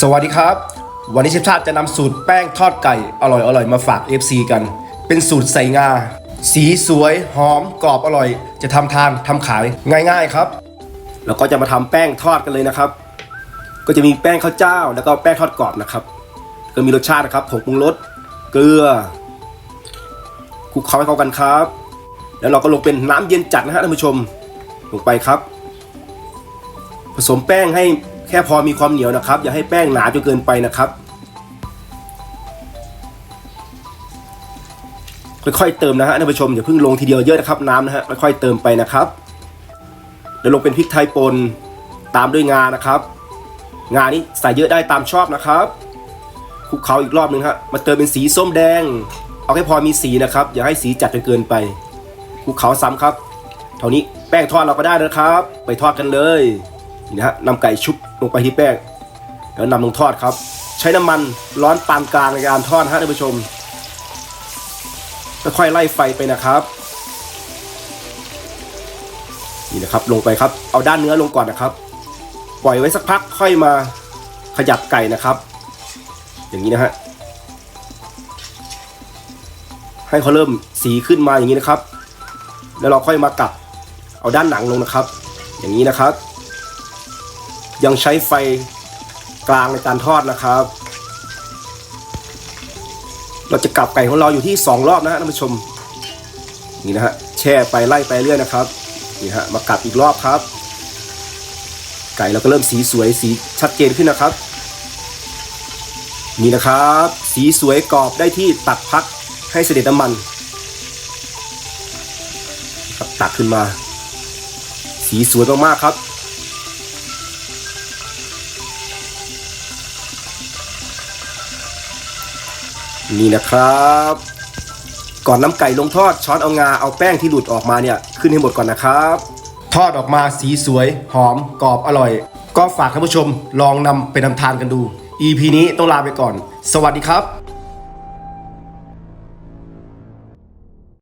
สวัสดีครับ วันนี้เชฟชาติจะนำสูตรแป้งทอดไก่อร่อยๆมาฝาก FC กัน เป็นสูตรใส่งา สีสวยหอมกรอบอร่อย จะทำทานทำขายง่าย ๆครับ แล้วก็จะมาทำแป้งทอดกันเลยนะครับ ก็จะมีแป้งข้าวเจ้า แล้วก็แป้งทอดกรอบนะครับ ก็มีรสชาตินะครับผงปรุงรสเกลือคลุกเคล้าให้เข้ากันครับ แล้วเราก็ลงเป็นน้ำเย็นจัดนะฮะท่านผู้ชมลงไปครับ ผสมแป้งให้ แค่พอมีความเหนียวนะครับ อย่าให้แป้งหนาจนเกินไปนะครับค่อยๆเติมนะฮะท่านผู้ชมอย่าเพิ่งลงทีเดียวเยอะนะครับน้ำนะฮะค่อยๆเติมไปนะครับเดี๋ยวลงเป็นพริกไทยป่นตามด้วยงานะครับ งานี้ใส่เยอะได้ตามชอบนะครับคลุกเคล้าอีกรอบหนึ่งฮะมาเติมเป็นสีส้มแดง เอาแค่พอมีสีนะครับ อย่าให้สีจัดจนเกินไปคลุกเคล้าซ้ำครับ เท่านี้แป้งทอดเราก็ได้แล้วครับ ไปทอดกันเลย นี่นะฮะนำไก่ชุบลงไปที่แป้งแล้วนำลงทอดครับ ใช้น้ำมันร้อนปานกลางในการทอดฮะท่านผู้ชมค่อยๆไล่ไฟไปนะครับนี่นะครับลงไปครับ เอาด้านเนื้อลงก่อนนะครับ ปล่อยไว้สักพักค่อยมาขยับไก่นะครับ อย่างนี้นะฮะให้เขาเริ่มสีขึ้นมาอย่างนี้นะครับ แล้วเราค่อยมากลับ เอาด้านหนังลงนะครับ อย่างนี้นะครับ ยังใช้ไฟกลางในการทอดนะครับ เราจะกลับไก่ของเราอยู่ที่ 2 รอบนะฮะท่านผู้ชม นี่นะฮะแช่ไปไล่ไปเรื่อยนะครับนี่ฮะมากลับอีกรอบครับ ไก่เราก็เริ่มสีสวยสีชัดเจนขึ้นนะครับ นี่นะครับ สีสวยกรอบได้ที่ตักพักให้เสด็จน้ำมันตักขึ้นมา สีสวยมากๆครับ นี่นะครับ ก่อนน้ำไก่ลงทอดช้อนเอางาเอาแป้งที่หลุดออกมาเนี่ยขึ้นให้หมดก่อนนะครับ ทอดออกมาสีสวย หอมกรอบอร่อย ก็ฝากท่านผู้ชมลองนำไปทำทานกันดู EP นี้ต้องลาไปก่อน สวัสดีครับ